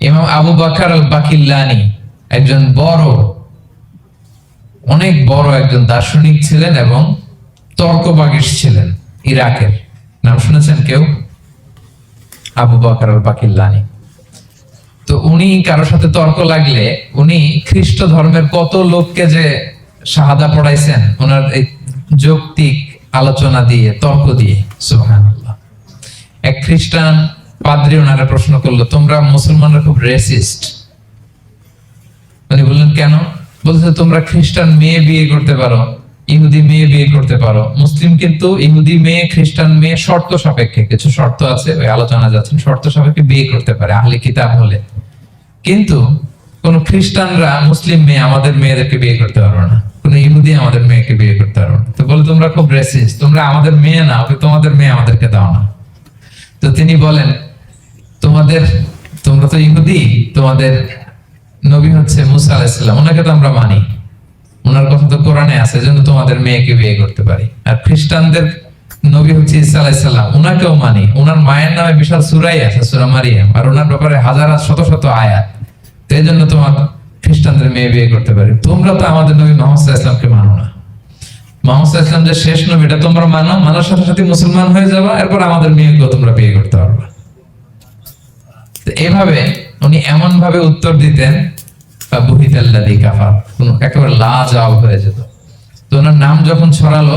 ইমাম আবু বাকার বাকিল্লানি একজন বড়, অনেক বড় একজন দার্শনিক ছিলেন এবং তর্কবাগিস ছিলেন ইরাকের। নাম শুনেছেন কেউ? আবু বাকার বাকিল্লানি তো উনি কারোর সাথে তর্ক লাগলে উনি খ্রিস্ট ধর্মের কত লোককে যে শাহাদা পড়াইছেন ওনার এই যৌক্তিক আলোচনা দিয়ে, তর্ক দিয়ে, সুবহানাল্লাহ। এক খ্রিস্টান পাদ্রি ওনারা প্রশ্ন করল, তোমরা মুসলমানরা খুব রেসিস্ট উনি বললেন, কেন? বলছে, তোমরা খ্রিস্টান মেয়ে বিয়ে করতে পারো, ইহুদি মেয়ে বিয়ে করতে পারো, মুসলিম কিন্তু ইহুদি মেয়ে, খ্রিস্টান মেয়ে শর্ত সাপেক্ষে, কিছু শর্ত আছে, ওই আলোচনা শর্ত সাপেক্ষে বিয়ে করতে পারে, আহলে কিতাব হলে। কিন্তু কোন খ্রিস্টানরা মুসলিম মেয়ে আমাদের মেয়েদেরকে বিয়ে করতে পারবে না, কোন ইহুদি আমাদের মেয়েকে বিয়ে করতে পারবে না। তো বলে, তোমরা খুব রেসিস্ট তোমরা আমাদের মেয়ে না ওকে তোমাদের মেয়ে আমাদেরকে দাও না। তো তিনি বলেন তোমাদের, তোমরা তো ইহুদি, তোমাদের নবী হচ্ছে মুসা আলাইসাল্লাম ওনাকে তো আমরা মানি। ওনার কথা তো কোরআনে আছে জন্য তোমাদের মেয়েকে বিয়ে করতে পারি। আর খ্রিস্টানদের নবী হচ্ছে ইসা আলাইসাল্লাম ওনাকেও মানি। ওনার মায়ের নামে বিশাল সুরাই আছে, সুরা মারিয়াম, আর ওনার ব্যাপারে হাজার শত শত আয়াত। তো এই জন্য তোমার খ্রিস্টানদের মেয়ে বিয়ে করতে পারি। তোমরা তো আমাদের নবী মোহাম্মদ ইসলামকে মানো না। মোহাম্মদ ইসলাম যে শেষ নবী, এটা তোমরা মানো মানার সাথে সাথে মুসলমান হয়ে যাবা, এরপর আমাদের মেয়েকেও তোমরা বিয়ে করতে পারবা তো এভাবে উনি এমন ভাবে উত্তর দিতেন একেবারে হয়ে যেত। তো ওনার নাম যখন ছড়ালো,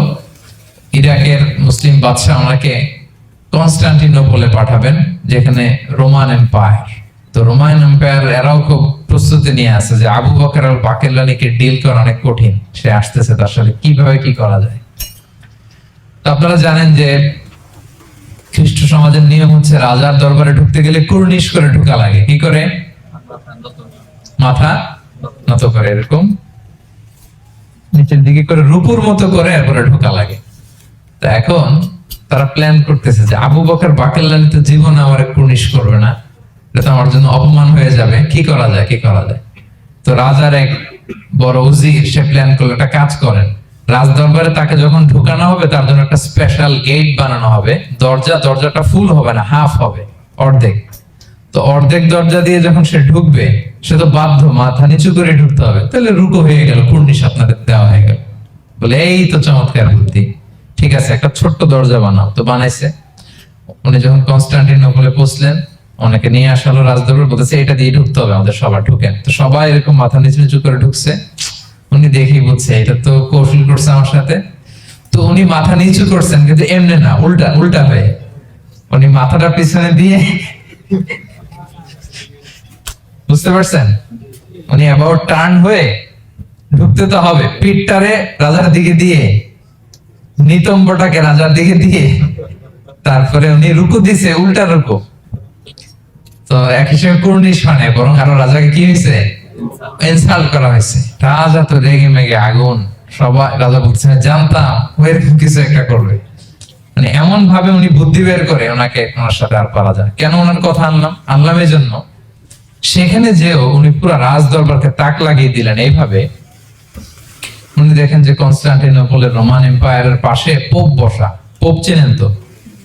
ইরাকের মুসলিম বাদশাহ ওনাকে পাঠাবেন, যেখানে রোমান এম্পায়ার। তো রোমান এম্পায়ার এরাও খুব প্রস্তুতি নিয়ে আছে যে আবু বকর আল বাকেল্লানিকে ডিল করা অনেক কঠিন। সে আসতেছে তার সাথে। কীভাবে কি করা যায়? তো আপনারা জানেন যে খ্রিস্ট সমাজের নিয়ম হচ্ছে রাজার দরবারে ঢুকতে গেলে কুর্নিশ করে ঢুকা লাগে। কি করে? মাথা নত করে, এরকম। নিচের দিকে করে রূপুর মতো করে এরপরে ঢোকা লাগে। তা এখন তারা প্ল্যান করতেছে যে আবু বকর বাকেল্লানি তো জীবন আমার কুর্নিশ করবে না। এটা তো আমার জন্য অপমান হয়ে যাবে। কি করা যায়? কি করা যায়? তো রাজার এক বড় উজির, সে প্ল্যান করল, একটা কাজ করেন। রাজ দরবারে তাকে যখন ঢুকানো হবে, তার জন্য একটা স্পেশাল গেট বানানো হবে। দরজা, দরজাটা ফুল হবে না হাফ হবে, অর্ধেক। তো অর্ধেক দরজা দিয়ে যখন সে ঢুকবে, সে তো বাধ্য, মাথা নিচু করে ঢুকতে হবে। তাহলে রুকো হয়ে গেল, কুর্নিশ আপনাদের দেওয়া হয়ে গেল। বলে, এই তো চমৎকার বুদ্ধি। ঠিক আছে, একটা ছোট্ট দরজা বানাও। তো বানাইছে। উনি যখন কনস্টান্টিনোপলে পৌঁছলেন, অনেকে নিয়ে আসালো রাজদরবার, বলতেছে এটা দিয়ে ঢুকতে হবে, আমাদের সবার ঢুকেন। তো সবাই এরকম মাথা নিচু নিচু করে ঢুকছে। উনি দেখেই বুঝছে এটা তো কৌশল করছে আমার সাথে। তো উনি মাথা নিচু করছেন কিন্তু এমনি না উল্টা উল্টা হয়ে। উনি মাথাটা পিছনে দিয়ে বুঝতে পারছেন? উনি অ্যাবাউট টার্ন হয়ে ঢুকতে তো হবে পিঠটারে রাজার দিকে দিয়ে নিতম্বটাকে রাজার দিকে দিয়ে তারপরে উনি রুকু দিছে উল্টা রুকু। তো এক হিসেবে কুর্নিশ নাই, বরং আরও রাজাকে কি হয়েছে? ইনসাল্ট করা হয়েছে। রাজা তো রেগে মেগে আগুন। সবাই রাজা বলছে, জানতাম ও কিছু একটা করবে। মানে এমন ভাবে উনি বুদ্ধি বের করে ওনাকে ওনার সাথে আর পারা যায়। কেন ওনার কথা আনলাম? আনলাম এই জন্য, সেখানে যেও উনি পুরো রাজ দরবারকে তাক লাগিয়ে দিলেন এইভাবে। উনি দেখেন যে কনস্টান্টিনোপলের রোমান এম্পায়ারের পাশে পোপ বসা। পোপ চেনেন তো?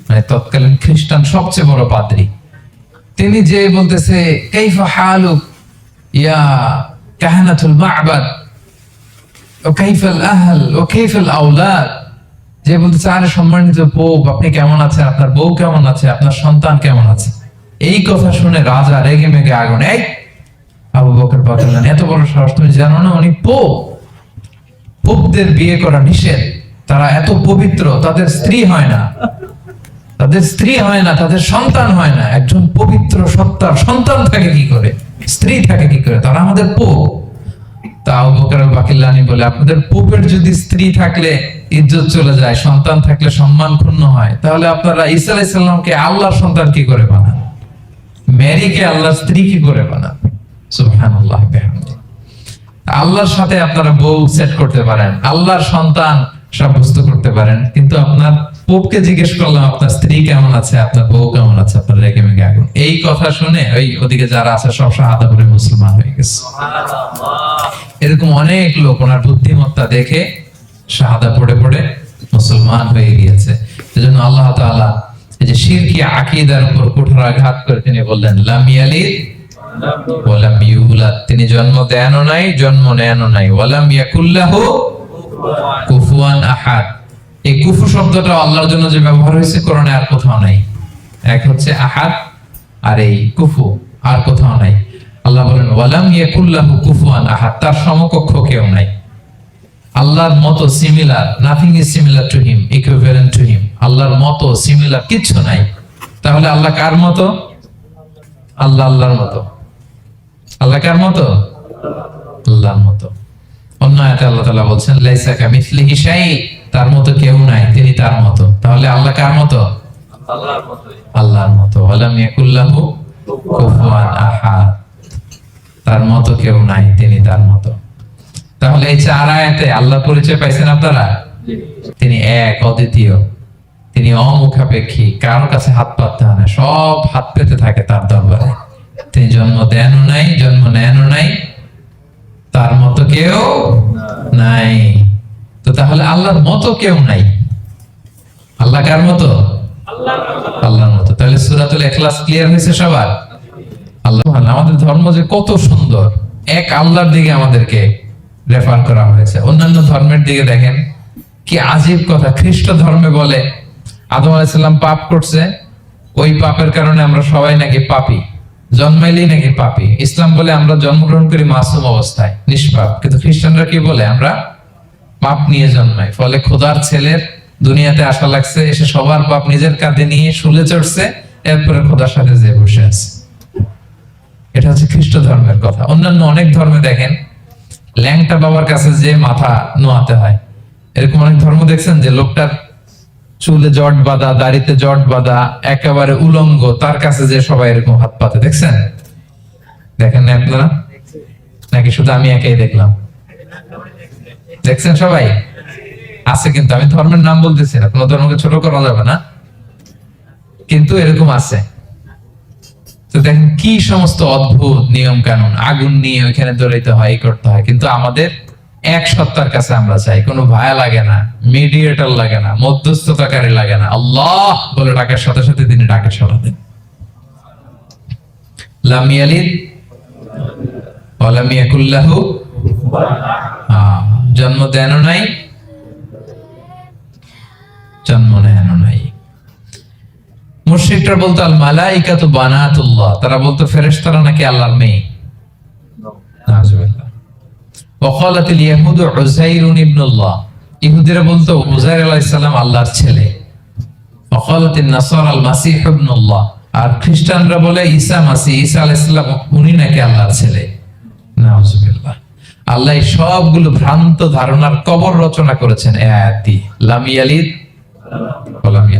মানে তৎকালীন খ্রিস্টান সবচেয়ে বড় পাদ্রী। তিনি যে বলতেছে, কাইফা হালুক? মা'বাদ ও কাইফাল আহল ও কাইফাল আওলাদ যে বলতেছে আরে সম্মানিত পোপ আপনি কেমন আছেন? আপনার বউ কেমন আছে? আপনার সন্তান কেমন আছে? এই কথা শুনে রাজা রেগে মেগে আগুন। এই আবু বকর বললেন এত বড় সাহস তুমি জানো না? উনি পোপ। পোপদের বিয়ে করা নিষেধ। তারা এত পবিত্র, তাদের স্ত্রী হয় না। তাদের স্ত্রী হয় না, তাদের সন্তান হয় না। একজন পবিত্র সত্তার সন্তান থাকে কি করে? স্ত্রী থাকে কি করে? তারা আমাদের পোপ। বাকিল্লানি বলে, আপনাদের পোপের যদি স্ত্রী থাকলে ইজ্জত চলে যায়, সন্তান থাকলে সম্মান ক্ষুণ্ণ হয়, তাহলে আপনারা ঈসা আল্লাহর সন্তান কি করে বানান? ম্যারিকে আল্লাহর স্ত্রী কি করে বানান? সুবহানাল্লাহ আল্লাহর সাথে আপনারা বউ সেট করতে পারেন। আল্লাহর সন্তান সাব্যস্ত করতে পারেন। কিন্তু আপনার পোপকে জিজ্ঞেস করলাম, আপনার স্ত্রী কেমন আছে? আপনার বউ কেমন আছে? আপনার রেগে মেগে আগুন। এই কথা শুনে ওই ওদিকে যারা আছে, সব শাহাদা করে মুসলমান হয়ে গেছে। এরকম অনেক লোক, ওনার বুদ্ধিমত্তা দেখে শাহাদা পড়ে পড়ে মুসলমান হয়ে গিয়েছে। এজন্য আল্লাহ তাআলা এই যে শিরকি আকীদার উপর কুঠারাঘাত করে তিনি বললেন, লাম ইয়ালিদ ওয়ালাম ইউলাদ। তিনি জন্ম দেনও নাই, জন্ম নেনও নাই। ওয়ালাম ইয়াকুল্লাহু কুফুয়ান আহাদ। এই কুফু শব্দটা আল্লাহর জন্য যে ব্যবহার হয়েছে, কোরআনে আর কোথাও নাই। এক হচ্ছে আহাদ, আর এই কুফু আর কোথাও নাই। আল্লাহ বলেন, ওয়ালাম ইয়াকুল্লাহু কুফুয়ান আহাদ তার সমকক্ষ কেউ নাই। আল্লাহর মতো similar nothing is similar to him equivalent to him আল্লাহর মতো সিমিলার কিচ্ছু নাই। তাহলে আল্লাহ কার মতো? আল্লাহ আল্লাহর মতো। আল্লাহ কার মতো? আল্লাহর মতো। অন্য আয়াতে আল্লাহ তাআলা বলছেন লাইসা কামিসলিহি শাই তার মতো কেউ নাই তিনি তার মতো। তাহলে আল্লাহ কার মতো? আল্লাহর মতো। ওয়ালাম ইয়াকুল্লাহু কুফুয়ান আহাদ। তার মতো কেউ নাই তিনি তার মতো। তাহলে এই চার আয়াতে আল্লাহ পরিচয় পাইছেন আপনারা? তিনি এক অদ্বিতীয়। তিনি অমুখাপেক্ষী কারোর কাছে হাত পাততে হয় না সব হাত পেতে থাকে তার দরবারে। তিনি জন্ম দেনও নাই জন্ম নেনও নাই তার মতো কেউ নাই। তো তাহলে আল্লাহর মতো কেউ নাই। আল্লাহ কার মতো? আল্লাহর মতো। তাহলে সুরাতুল এখলাস ক্লিয়ার হয়েছে সবার? আল্লাহ। আমাদের ধর্ম যে কত সুন্দর। এক আল্লাহর দিকে আমাদেরকে রেফার করা হয়েছে। অন্যান্য ধর্মের দিকে দেখেন, কি আজীব কথা। খ্রিস্ট ধর্মে বলে, আদম আলাইসাল্লাম পাপ করছে। ওই পাপের কারণে আমরা সবাই নাকি পাপি। জন্মাইলেই নাকি পাপি। ইসলাম বলে আমরা জন্মগ্রহণ করি মাসুম অবস্থায়, নিষ্পাপ। কিন্তু খ্রিস্টানরা কি বলে? আমরা পাপ নিয়ে জন্মাই। ফলে খোদার ছেলের দুনিয়াতে আসা লাগছে, এসে সবার পাপ নিজের কাঁধে নিয়ে শুলে চড়ছে, এরপরে খোদার সাথে যে বসে আছে। এটা হচ্ছে খ্রিস্ট ধর্মের কথা। অন্যান্য অনেক ধর্মে দেখেন, ল্যাংটা বাবার কাছে যে মাথা নোয়াতে হয়। এরকম অনেক ধর্ম দেখছেন যে লোকটার চুলে জট বাঁধা, দাড়িতে জট বাঁধা, একেবারে উলঙ্গ, তার কাছে যে সবাই এরকম হাত পাতে, দেখছেন? দেখেন না আপনারা? নাকি শুধু আমি একাই দেখলাম? দেখছেন সবাই? আছে কিন্তু, আমি ধর্মের নাম বলতেছি না, কোনো ধর্মকে ছোট করা যাবে না। কিন্তু এরকম আছে। তো দেখেন, কি সমস্ত অদ্ভুত নিয়ম কানুন আগুন নিয়ে ওইখানে দৌড়াইতে হয়, এই করতে হয়। কিন্তু আমাদের এক সত্তার কাছে আমরা চাই, কোনো ভায়া লাগে না মিডিয়েটর লাগে না, মধ্যস্থতাকারী লাগে না। আল্লাহ বলে ডাকার সাথে সাথে তিনি ডাকে সরা দেন জন্ম দেনও নাই। জন্ম নেনও নাই। বলতো, আল মালাইকা তো বানাতুল্লাহ। তারা বলতো, ফেরেশতারা নাকি আল্লাহর মেয়ে। ওকালাতুল ইয়াহুদ উযাইরুন ইবনুল্লাহ। ইহুদিরা বলতো, উযাইর আল্লাহর ছেলে। নাসারা আল মাসিহ ইবনুল্লাহ। আর খ্রিস্টানরা বলে, ঈসা ঈসা উনি নাকি আল্লাহর ছেলে। নাউজুবিল্লাহ। আল্লাহ সবগুলো ভ্রান্ত ধারণার কবর রচনা করেছেন আয়াতি লামিয়ালিদ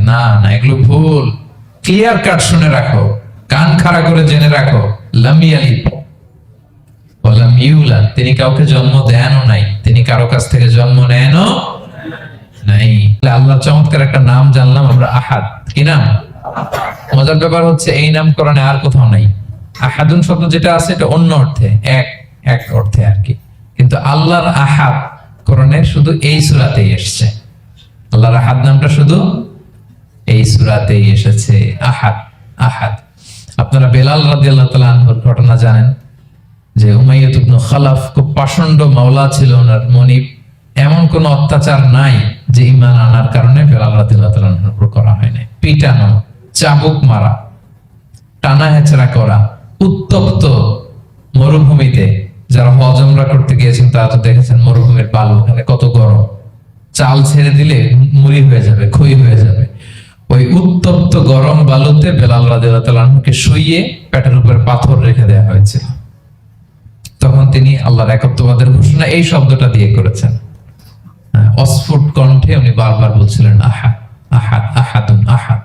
না না, এগুলো ভুল। ক্লিয়ার কাট শুনে রাখো, কান খাড়া করে জেনে রাখো। লামিয়ালিদ বললাম ইউলাদ তিনি কাউকে জন্ম দেনও নাই। তিনি কারও কাছ থেকে জন্ম নেনও নাই। তাহলে আল্লাহর চমৎকার একটা নাম জানলাম আমরা, আহাদ। কি নাম? মজার ব্যাপার হচ্ছে, এই নামকরণে আর কোথাও নাই। আহাদুন শব্দ যেটা আছে, এটা অন্য অর্থে, এক এক অর্থে আর কি। কিন্তু আল্লাহর আহাদ করণে শুধু এই সুরাতেই এসছে। আল্লাহর আহাদ নামটা শুধু এই সুরাতেই এসেছে, আহাদ আহাদ। আপনারা বেলাল রাদিয়াল্লাহু তাআলা আনহুর ঘটনা জানেন। যে উমাইয়াত ইবনে খালাফ খুব পাষণ্ড মাওলা ছিল ওনার। মনিব এমন কোন অত্যাচার নাই যে ঈমান আনার কারণে বেলাল রাদিয়াল্লাহু তাআলা উপর করা হয় নাই পিটানো, চাবুক মারা, টানা হেচড়া করা, উত্তপ্ত মরুভূমিতে যারা হজমরা করতে গিয়েছেন তারা তো দেখেছেন মরুভূমির বালু ওখানে কত গরম। চাল ছেড়ে দিলে মুড়ি হয়ে যাবে খই হয়ে যাবে। ওই উত্তপ্ত গরম বালুতে বেলাল রাদিয়াল্লাহুকে শুইয়ে পেটের উপর পাথর রেখে দেওয়া হয়েছিল। তিনি আল্লাহর একত্ববাদের ঘোষণা এই শব্দটা দিয়ে করেছেন। হ্যাঁ, অস্ফুট কণ্ঠে উনি বারবার বলছিলেন আহাদ আহাদ আহাদুন আহাদ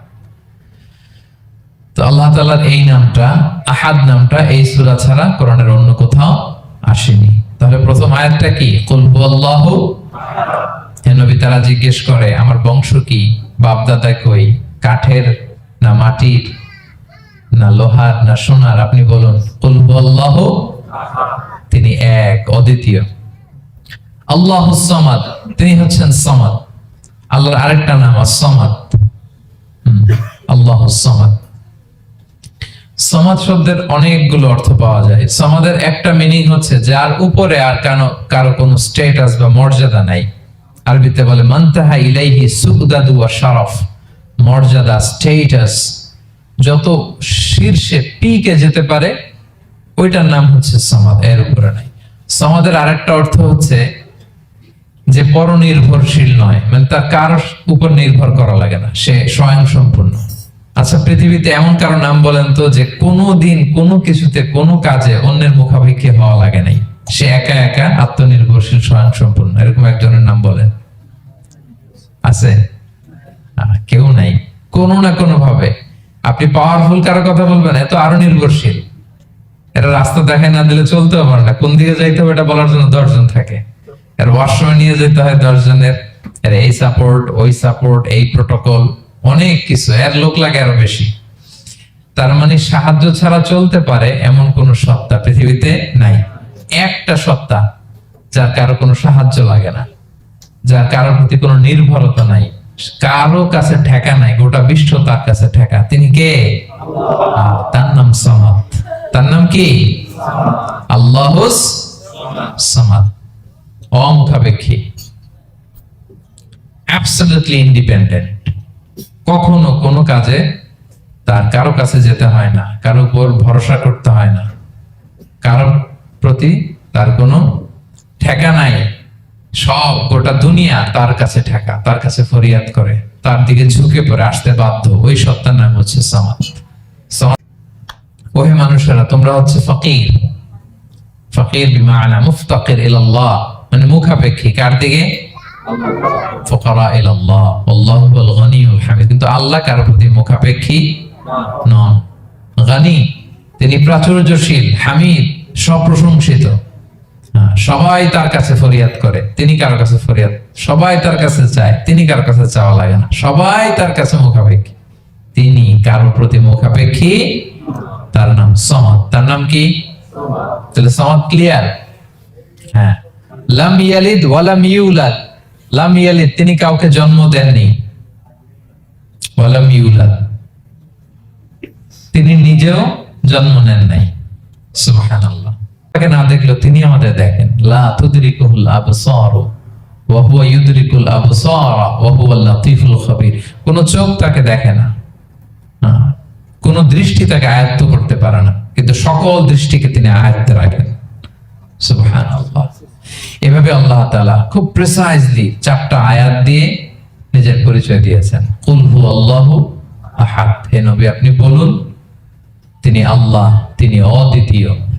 তো আল্লাহ তাআলার এই নামটা আহাদ নামটা এই সূরা ছাড়া কোরআনের অন্য কোথাও আসেনি। তাহলে প্রথম আয়াতটা কি? কুল হুয়াল্লাহু হে নবী তারা জিজ্ঞেস করে আমার বংশ কি? বাপদাদা কই? কাঠের না মাটির? না লোহার? না সোনার? আপনি বলুন কুল হুয়াল্লাহু তিনি এক, অদ্বিতীয়। আল্লাহ সমাদ, তিনি হচ্ছেন সমাদ। আল্লাহর আরেকটা নাম সমাদ। আল্লাহ সমাদ। সমাজ শব্দের অনেকগুলো অর্থ পাওয়া যায়। সমাদের একটা মিনিং হচ্ছে যার উপরে আর কানো কারও কোনো স্টেটাস বা মর্যাদা নাই। আরবিতে বলে মান্তাহা ইলাইহি সুকদাদু ওয়া শারফ। মর্যাদা স্টেটাস যত শীর্ষে পিকে যেতে পারে ওইটার নাম হচ্ছে সমাদ, এর উপরে নাই। সমাদের আরেকটা অর্থ হচ্ছে যে পরনির্ভরশীল নয় মানে তার কার উপর নির্ভর করা লাগে না, সে স্বয়ং সম্পূর্ণ আচ্ছা পৃথিবীতে এমন কারও নাম বলেন তো যে কোনো দিন কোনো কিছুতে কোনো কাজে অন্যের মুখাপেক্ষি হওয়া লাগে নাই। সে একা একা আত্মনির্ভরশীল স্বয়ং সম্পূর্ণ এরকম একজনের নাম বলেন। আছে? কেউ নাই। কোনো না কোনো ভাবে আপনি পাওয়ারফুল কারও কথা বলবেন এত আরও নির্ভরশীল। এটা রাস্তা দেখায় না দিলে চলতেও পারে না। কোন দিকে যাইতে হবে এটা বলার জন্য দশজন থাকে। এর ওয়াশরুমে নিয়ে যেতে হয় দশজনের। এর এই সাপোর্ট ওই সাপোর্ট এই প্রোটোকল অনেক কিছু। এর লোক লাগে আরও বেশি। তার মানে সাহায্য ছাড়া চলতে পারে এমন কোন সত্তা পৃথিবীতে নাই। একটা সত্তা যার কারও কোনো সাহায্য লাগে না। যার কারোর প্রতি কোনো নির্ভরতা নাই। কারও কাছে ঠেকা নাই। গোটা বিশ্ব তার কাছে ঠেকা। তিনি কে? তার নাম সমাদ। তার নাম কি? আল্লাহ অমুখাপেক্ষী। অ্যাবসলিউটলি ইন্ডিপেন্ডেন্ট কখনো কোনো কাজে তার কারও কাছে যেতে হয় না, কারও উপর ভরসা করতে হয় না। কারও প্রতি তার কোনো ঠেকা নাই। সব গোটা দুনিয়া তার কাছে ঠেকা, তার কাছে ফরিয়াদ করে, তার দিকে ঝুঁকে পড়ে, আসতে বাধ্য। ওই সত্তার নাম হচ্ছে সমাদ। ওহে মানুষেরা তোমরা হচ্ছে ফকির। ফকির ইলাল্লাহ। মানে মুখাপেক্ষী। কার দিকে? হামিদ সপ্রশংসিত। হ্যাঁ, সবাই তার কাছে ফরিয়াদ করে। তিনি কারও কাছে ফরিয়াদ? সবাই তার কাছে চায়। তিনি কারও কাছে চাওয়া লাগে না। সবাই তার কাছে মুখাপেক্ষী। তিনি কারও প্রতি মুখাপেক্ষী তার নাম সমাদ। তার নাম কি? তাহলে সমাদ ক্লিয়ার হ্যাঁ। লাম ইয়ালিদ ওয়ালাম ইউলাদ। লাম ইয়ালিদ, তিনি কাউকে জন্ম দেননি। ওয়ালাম ইউলাদ। তিনি নিজেও জন্ম নেন নাই। সুবহানাল্লাহ। তাকে না দেখলেও তিনি আমাদের দেখেন। লা তুদরিকুল আবসার ওয়া হুয়া ইউদরিকুল আবসার ওয়া হুয়া লাতীফুল খাবীর। কোন চোখ তাকে দেখে না। কোন দৃষ্টি তাকে আয়ত্ত করতে পারে না। কিন্তু সকল দৃষ্টিকে তিনি আয়ত্তে রাখেন। এভাবে আল্লাহ খুব প্রিসাইজলি চারটা আয়াত দিয়ে নিজের পরিচয় দিয়েছেন। কুলহু আল্লাহ আহাত হে নবী, আপনি বলুন, তিনি আল্লাহ, তিনি অদ্বিতীয়।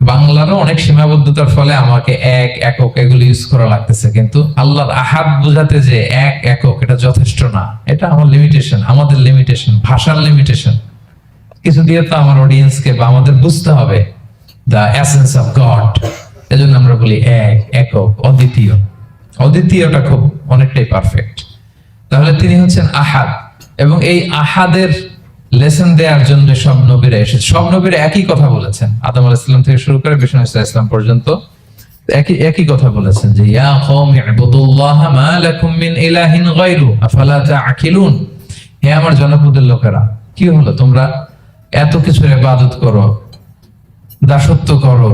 বাংলারও অনেক সীমাবদ্ধতার ফলে আমাকে এক একক এগুলো ইউজ করা লাগতেছে, কিন্তু আল্লাহর আহাদ বোঝাতে যে এক একক এটা যথেষ্ট না। এটা আমার লিমিটেশন আমাদের লিমিটেশন ভাষার লিমিটেশন কিছু দিয়ে তো আমার অডিয়েন্সকে বা আমাদের বুঝতে হবে দ্য এসেন্স অফ গড এজন্য আমরা বলি এক, একক, অদ্বিতীয়। অদ্বিতীয়টা খুব অনেকটাই পারফেক্ট তাহলে তিনি হচ্ছেন আহাদ এবং এই আহাদের লেসন দেওয়ার জন্য সব নবীরা এসেছে। সব নবীরা একই কথা বলেছেন। আদম আলাইহিস সালাম থেকে শুরু করে বিষ্ণু ইসলাম পর্যন্ত একই একই কথা বলেছেন যে ইয়া কওমি ইবুদুল্লাহ মা লাকুম মিন ইলাহিন গায়রু আফালা তাআকিলুন? হে আমার জনপদের লোকেরা কি হলো তোমরা? এত কিছুর ইবাদত করো দাসত্ব করো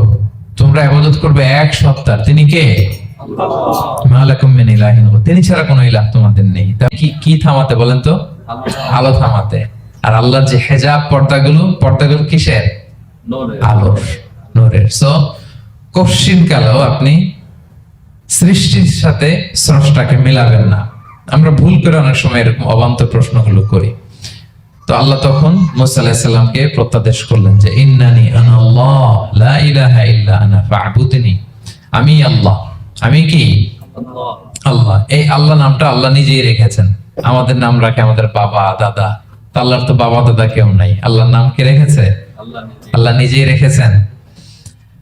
তোমরা ইবাদত করবে এক সত্তার তিনি কে? মা লাকুম মিন ইলাহিন গায়রু। তিনি ছাড়া কোনো ইলাহ তোমাদের নেই। তা কি কি থামাতে বলেন তো? আলো থামাতে। আর আল্লাহর যে হেজাব পর্দাগুলো পর্দাগুলো কিসের? আলোর নূরের। সো কশিন কালেও আপনি সৃষ্টির সাথে স্রষ্টাকে মিলাবেন না। আমরা ভুল করে অনেক সময় এরকম অবান্তর প্রশ্নগুলো করি। তো আল্লাহ তখন মুসা প্রত্যাদেশ করলেন যে ইন্নানি আনা আল্লাহ লা ইলাহা ইল্লা আনা ফা'বুদনি। আমি আল্লাহ। আমি কি? আল্লাহ। এই আল্লাহ নামটা আল্লাহ নিজেই রেখেছেন। আমাদের নাম রাখে আমাদের বাবা দাদা আল্লাহর তো বাবা দাদা কেউ নাই। আল্লাহর নাম কে রেখেছে? আল্লাহ নিজেই। রেখেছেন।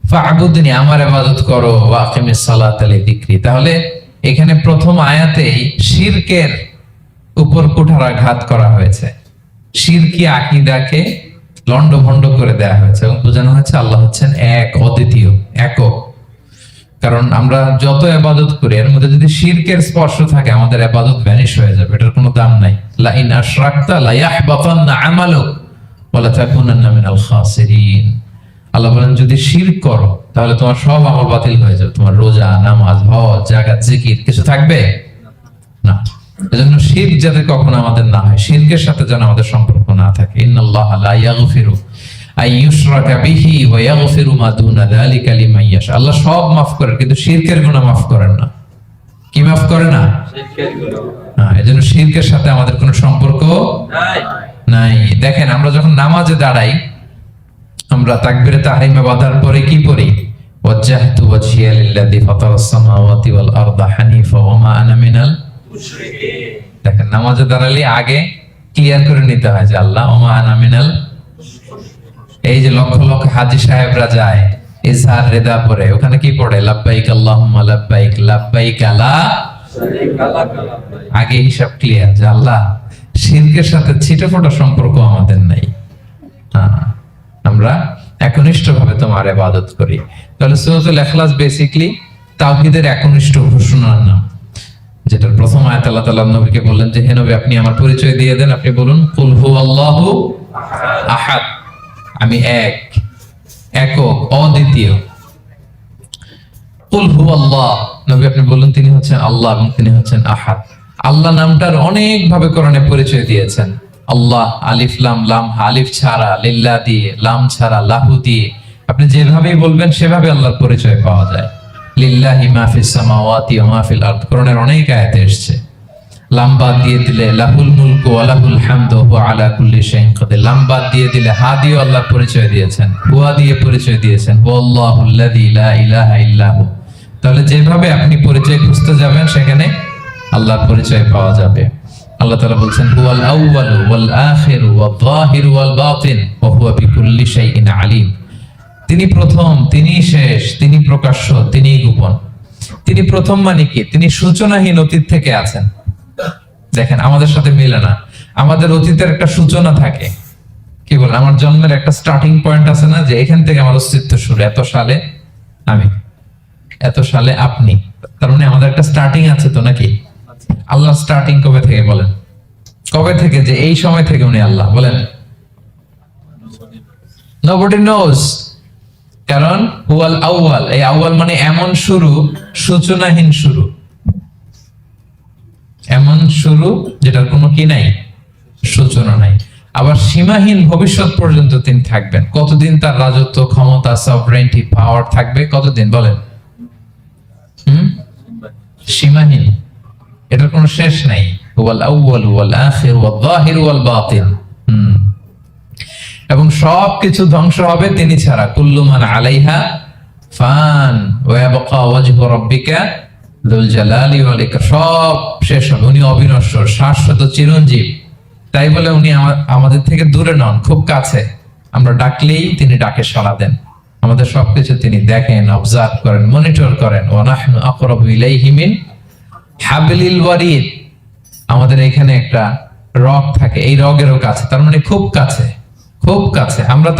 ফা'বুদনি আমার ইবাদত করো ওয়া আকিমিস সালাতা লিযিকরি তাহলে এখানে প্রথম আয়াতেই শিরকের উপর কুঠারাঘাত করা হয়েছে। শিরকি আকীদাকে লন্ডভন্ড করে দেয়া হয়েছে এবং বোঝানো হয়েছে আল্লাহ হচ্ছেন এক অদ্বিতীয় একক। কারণ আমরা যত আবাদত করি, এর মধ্যে যদি শিরকের স্পর্শ থাকে, আমাদের আবাদত ভ্যানিশ হয়ে যাবে, এটার কোনো দাম নাই। লা ইন আশরাকতা লা ইয়াহবাতান্না আমালুক, ওয়ালা তাকুনান্না মিনাল খাসিরিন। আল্লাহ বলেন, যদি শিরক করো, তাহলে তোমার সব আমল বাতিল হয়ে যাবে। তোমার রোজা, নামাজ, হজ জাকাত জিকির, কিছু থাকবে? না। এজন্য শিরক যাতে কখনো আমাদের না হয়, শিরকের সাথে যেন আমাদের সম্পর্ক না থাকে। ইন্নাল্লাহ লা ইয়াগফিরু আল্লাহ সব মাফ করেন কিন্তু শিরকের গুনাহ মাফ করেন না। কি মাফ করে না? হ্যাঁ এজন্য শিরকের সাথে আমাদের কোনো সম্পর্ক নাই। দেখেন আমরা যখন নামাজে দাঁড়াই আমরা তাকবিরে তাহরিমে বাঁধার পরে কি পড়ি? দেখেন নামাজে দাঁড়ালে আগে ক্লিয়ার করে নিতে হয় যে আল্লাহ ওমা আনা মিনাল এই যে লক্ষ লক্ষ হাজি সাহেবরা যায়, ইজহার রেদা পরে, ওখানে কি পড়ে? লাব্বাইক আল্লাহুম্মা, লাব্বাইক লাব্বাইক আলা, আগে হিসাব ক্লিয়ার যে আল্লাহ শিরকের সাথে ছিটে ফোটা সম্পর্ক আমাদের নাই। আমরা একনিষ্ঠ ভাবে তোমার ইবাদত করি। তাহলে সূরাতুল একনিষ্ঠ ঘোষণার নাম। যেটার প্রথম আয়াত আল্লাহ তাআলা নবীকে বললেন যে, হে নবী, আপনি আমার পরিচয় দিয়ে দেন। আপনি বলুন, কুল হুয়াল্লাহু আহাদ। আমি এক, একক, অদ্বিতীয়। কুল হু নবী আপনি বলুন তিনি হচ্ছেন আল্লাহ এবং তিনি হচ্ছেন আহাদ। আল্লাহ নামটার অনেক ভাবে কোরআনে পরিচয় দিয়েছেন। আল্লাহ, আলিফ, লাম লাম, আলিফ ছাড়া, লিল্লা দিয়ে, লাম ছাড়া, লাহু দিয়ে। আপনি যেভাবেই বলবেন, সেভাবে আল্লাহর পরিচয় পাওয়া যায়। লিল্লাহি মাহফিস সামাওয়াতি ওয়া মাহফিল আরদ। কোরআনের অনেক আয়াতে এসেছে। লাম্বা দিয়ে দিলে লাহুল মুলকু আলাহুল হামদু হুয়া আলা কুল্লি শাইইন কাদির। লাম্বা দিয়ে দিলে হা দিয়ে আল্লাহর পরিচয় দিয়েছেন, হুয়া দিয়ে পরিচয় দিয়েছেন। হুয়াল্লাহুল্লাযী লা ইলাহা ইল্লাহু তাহলে যেভাবে আপনি পরিচয় খুঁজতে যাবেন সেখানে আল্লাহর পরিচয় পাওয়া যাবে। আল্লাহ তাআলা বলছেন, হুয়াল আউয়ালু ওয়াল আখিরু ওয়াল যাহিরু ওয়াল বাতিন ওয়া হুয়া বিকুল্লি শাইইন আলিম। তিনি প্রথম, তিনি শেষ, তিনি প্রকাশ্য তিনি গোপন। তিনি প্রথম মানে কি? তিনি সূচনাহীন অতীত থেকে আছেন। দেখেন, আমাদের সাথে মিলে না। আমাদের অতীতের একটা সূচনা থাকে। কি বলেন, আমার জন্মের একটা স্টার্টিং পয়েন্ট আছে না, যে এখান থেকে আমার অস্তিত্ব শুরু। এত সালে আমি, এত সালে আপনি। তার মানে আমাদের একটা স্টার্টিং আছে তো নাকি? আল্লাহ স্টার্টিং কবে থেকে বলেন? কবে থেকে? যে এই সময় থেকে উনি আল্লাহ, বলেন। নবডি নোজ কারণ, হুয়াল আউয়াল, এই আউয়াল মানে এমন শুরু, সূচনাহীন শুরু। এমন শুরু যেটার কোনো কি নাই, সূচনা নাই। আবার সীমাহীন ভবিষ্যৎ পর্যন্ত তিনি থাকবেন। কতদিন তার রাজত্ব, ক্ষমতা সভরেন্টি পাওয়ার থাকবে? কতদিন? বলেন। সীমাহীন। এটার কোনো শেষ নাই। ওয়াল এবং সব কিছু ধ্বংস হবে তিনি ছাড়া। কুল্লু মান আলাইহা ফান, ওয়া ইয়াবকা ওয়াজহু সব শেষ হবে। উনি অবিনশ্বর, শাশ্বত চিরঞ্জীব। তাই বলে উনি আমাদের থেকে দূরে নন, খুব কাছে। আমরা ডাকলেই তিনি ডাকে সাড়া দেন। আমাদের সবকিছু তিনি দেখেন অবজার্ভ করেন মনিটর করেন। আমাদের এখানে একটা রগ থাকে, এই রগেরও কাছে। তার মানে খুব কাছে খুব কাছে। আমরা